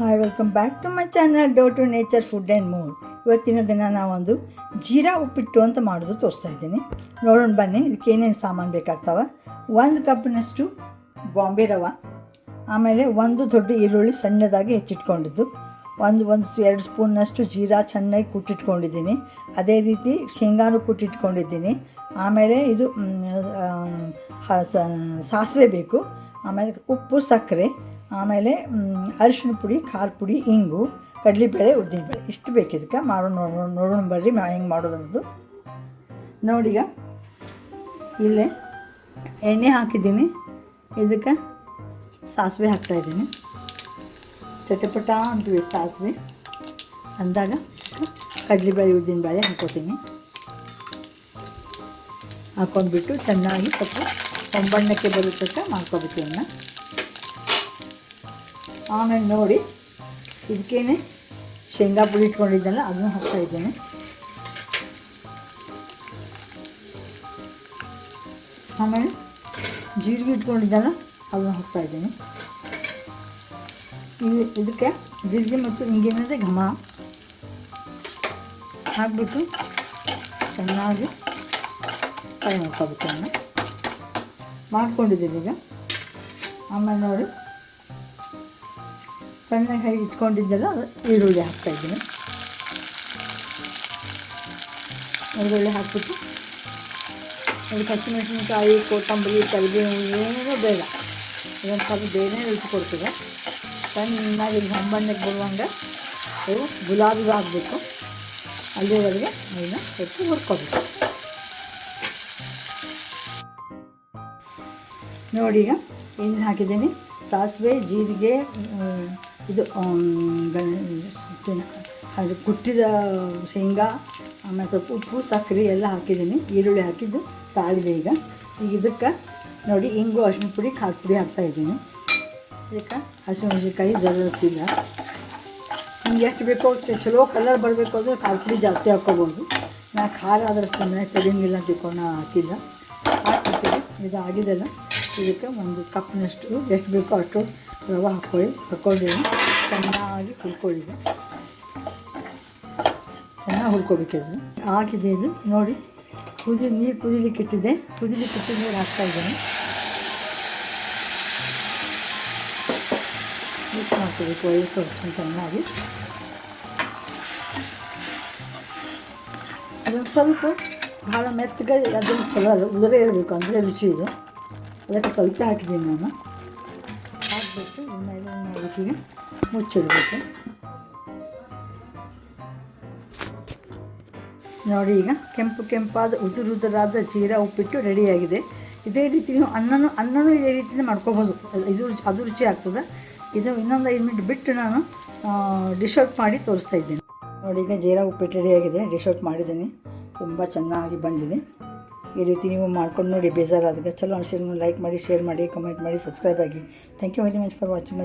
Hi welcome back to my channel dough to nature food and mood ಇವತ್ತಿನ ದಿನ ನಾವೊಂದು ಜೀರಾ ಉಪ್ಪಿಟ್ಟು ಅಂತ ಮಾಡೋದು ತೋರಿಸ್ತಾ ಇದ್ದೀನಿ. ನೋಡೋಣ ಬನ್ನಿ, ಇದಕ್ಕೆ ಏನೇನು ಸಾಮಾನು ಬೇಕಾಗ್ತವೆ? ಒಂದು ಕಪ್ನಷ್ಟು ಬಾಂಬೆ ರವೆ, ಆಮೇಲೆ ಒಂದು ದೊಡ್ಡ ಈರುಳ್ಳಿ ಸಣ್ಣದಾಗಿ ಹೆಚ್ಚಿಟ್ಕೊಂಡಿದ್ದು. ಒಂದು ಒಂದು ಎರಡು ಸ್ಪೂನ್ನಷ್ಟು ಜೀರಾ ಚೆನ್ನಾಗಿ ಕುಟ್ಟಿಟ್ಕೊಂಡಿದ್ದೀನಿ. ಅದೇ ರೀತಿ ಶೇಂಗಾನು ಕುಟ್ಟಿಟ್ಕೊಂಡಿದ್ದೀನಿ. ಆಮೇಲೆ ಇದು ಸಾಸಿವೆ ಬೇಕು. ಆಮೇಲೆ ಉಪ್ಪು, ಸಕ್ಕರೆ. ಆಮೇಲೆ ಅರಿಶಿನ ಪುಡಿ, ಖಾರ ಪುಡಿ, ಇಂಗು, ಕಡಲೆಬೇಳೆ, ಉದ್ದಿನಬೇಳೆ. ಇಷ್ಟು ಬೇಕು ಇದಕ್ಕೆ. ಮಾಡೋಣ, ನೋಡೋಣ ನೋಡೋಣ ಬರ್ರಿ ಹೆಂಗೆ ಮಾಡೋದು ಅನ್ನೋದು. ನೋಡೀಗ, ಇಲ್ಲೇ ಎಣ್ಣೆ ಹಾಕಿದ್ದೀನಿ. ಇದಕ್ಕೆ ಸಾಸಿವೆ ಹಾಕ್ತಾಯಿದ್ದೀನಿ ಚಟಪಟ ಅಂತೀವಿ ಸಾಸಿವೆ. ಅಂದಾಗ ಕಡಲೆಬೇಳೆ, ಉದ್ದಿನಬೇಳೆ ಹಾಕೋತೀನಿ ಹಾಕೊಂಡ್ಬಿಟ್ಟು ಚೆನ್ನಾಗಿ ಸ್ವಲ್ಪ ಸಂಬಣ್ಣಕ್ಕೆ ಬರೋ ತಕ್ಕ ಮಾಡ್ಕೋಬೇಕು ಇವನ್ನ ಆಮೇಲೆ ನೋಡಿ ಇದಕ್ಕೇನೆ ಶೇಂಗಾ ಪುಡಿ ಇಟ್ಕೊಂಡಿದ್ದೆಲ್ಲ ಅದನ್ನು ಹಾಕ್ತಾ ಇದ್ದೇನೆ. ಆಮೇಲೆ ಜೀರಿಗೆ ಇಟ್ಕೊಂಡಿದ್ದೆಲ್ಲ ಅದನ್ನು ಹಾಕ್ತಾ ಇದ್ದೀನಿ. ಇದು ಇದಕ್ಕೆ ಜೀರಿಗೆ ಮತ್ತು ಹಿಂಗೇನಂದರೆ ಘಮ ಹಾಕ್ಬಿಟ್ಟು ಚೆನ್ನಾಗಿ ಫ್ರೈ ಮಾಡ್ಕೋಬೇಕು ಅವನ್ನ ಮಾಡ್ಕೊಂಡಿದ್ದೀನಿ ಈಗ. ಆಮೇಲೆ ನೋಡಿ ಸಣ್ಣಗೆ ಹೇಗೆ ಇಟ್ಕೊಂಡಿದ್ದೆಲ್ಲ ಈರುಳ್ಳಿ ಹಾಕ್ತಾಯಿದ್ದೀನಿ ಈರುಳ್ಳಿ ಹಾಕ್ಬಿಟ್ಟು ಅದಕ್ಕೆ ಹಸಿಮೆಣಸಿನಕಾಯಿ ಕೊತ್ತಂಬರಿ, ಕರಿಬೇವು ಏನೂ ಬೇಡ. ಇದೊಂದು ಸ್ವಲ್ಪ ಬೇರೆ ರುಚಿ ಸಣ್ಣಾಗಿ ಇಲ್ಲಿ ಹೊಂಬಣ್ಣಕ್ಕೆ ಬರುವಂಗೆ ಅವು ಗುಲಾಬಿ ಹಾಕಬೇಕು. ಅಲ್ಲಿವರೆಗೆ ಅದನ್ನು ಹೆಚ್ಚು ಹುರ್ಕೋಬೇಕು. ನೋಡಿ ಈಗ ಏನು ಹಾಕಿದ್ದೀನಿ? ಸಾಸಿವೆ, ಜೀರಿಗೆ, ಇದು ಅದು ಕುಟ್ಟಿದ ಶೇಂಗಾ, ಆಮೇಲೆ ಸ್ವಲ್ಪ ಉಪ್ಪು, ಸಕ್ಕರೆ ಎಲ್ಲ ಹಾಕಿದ್ದೀನಿ. ಈರುಳ್ಳಿ ಹಾಕಿದ್ದು ತಾಳಿದೆ ಈಗ. ಈಗ ಇದಕ್ಕೆ ನೋಡಿ, ಇಂಗು ಅರಿಶಿನ ಪುಡಿ, ಖಾರ ಪುಡಿ ಹಾಕ್ತಾಯಿದ್ದೀನಿ ಇದಕ್ಕೆ ಹಸಿಮೆಣಸಿನ್ಕಾಯಿ ಜರತ್ತಿಲ್ಲ ನಿಮ್ಗೆ ಎಷ್ಟು ಬೇಕೋ ಚಲೋ ಕಲರ್ ಬರಬೇಕು ಅಂದರೆ ಖಾರ ಪುಡಿ ಜಾಸ್ತಿ ಹಾಕ್ಕೋಬೋದು. ನಾ ಖಾರ ಆದಷ್ಟು ಮನೆ ತೆಗಿಂಗಿಲ್ಲ ಅಂತ ತಿಳ್ಕೊಂಡು ಹಾಕಿಲ್ಲ. ಹಾಕ್ಬಿಟ್ಟಿದೆ ಇದು ಆಗಿದೆಲ್ಲ ಇದಕ್ಕೆ ಒಂದು ಕಪ್ನಷ್ಟು ಎಷ್ಟು ಬೇಕೋ ಅಷ್ಟು ರವೆ ಹಾಕ್ಕೊಳ್ಳಿ ಹಾಕ್ಕೊಂಡಿದ್ದೀನಿ ಚೆನ್ನಾಗಿ ಹುರ್ಕೊಳ್ಳಿದೆ ಚೆನ್ನಾಗಿ ಹುರ್ಕೋಬೇಕಿದ್ರೆ ಹಾಕಿದೆ ಇದು ನೋಡಿ ಕುದಿ ನೀರು ಕುದಿಲಿಕ್ಕೆ ಇಟ್ಟಿದೆ ಕುದಿಲಿಕ್ಕೆ ಇಟ್ಟು ನೀರು ಹಾಕ್ತಾ ಇದ್ದೀನಿ ಮಿಕ್ಸ್ ಮಾಡ್ಕೋಬೇಕು ಒಳ್ಳೆ ಸ್ವಲ್ಪ ಚೆನ್ನಾಗಿ ಅದೊಂದು ಸ್ವಲ್ಪ ಭಾಳ ಮೆತ್ತಗೆ ಅದನ್ನು ಚಲೋ ಅಲ್ಲ ಉದುರೇ ಇರಬೇಕು ಅಂದರೆ ರುಚಿ ಇದು ಅದಕ್ಕೆ ಸ್ವಲ್ಪ ಹಾಕಿದ್ದೀನಿ ನಾನು ಹಾಕ್ಬಿಟ್ಟು ಇನ್ನೆಲ್ಲ ಏನು ಮುಚ್ಚಿಡ್ಬೇಕು ನೋಡಿ ಈಗ ಕೆಂಪು ಕೆಂಪಾದ ಉದುರು ಉದುರಾದ ಜೀರಾ ಉಪ್ಪಿಟ್ಟು ರೆಡಿಯಾಗಿದೆ. ಇದೇ ರೀತಿ ಅನ್ನನೂ ಅನ್ನನೂ ಇದೇ ರೀತಿಯಿಂದ ಮಾಡ್ಕೋಬೋದು. ಇದು ಅದು ರುಚಿ ಆಗ್ತದೆ. ಇದು ಇನ್ನೊಂದು ಐದು ಮಿನಿಟ್ ಬಿಟ್ಟು ನಾನು ಡಿಶ್ ಮಾಡಿ ತೋರಿಸ್ತಾ ಇದ್ದೀನಿ. ನೋಡಿ ಈಗ ಜೀರಾ ಉಪ್ಪಿಟ್ಟು ರೆಡಿಯಾಗಿದೆ. ಡಿಶೌಟ್ ಮಾಡಿದ್ದೀನಿ. ತುಂಬ ಚೆನ್ನಾಗಿ ಬಂದಿದೆ. ಈ ರೀತಿ ನೀವು ಮಾಡ್ಕೊಂಡು ನೋಡಿ ಬೇಜಾರಾದಾಗ ಚಲೋ ಅನಿಸಿದ್ರೆ ಲೈಕ್ ಮಾಡಿ, ಶೇರ್ ಮಾಡಿ ಕಮೆಂಟ್ ಮಾಡಿ ಸಬ್ಸ್ಕ್ರೈಬ್ ಆಗಿ. Thank you very much for watching my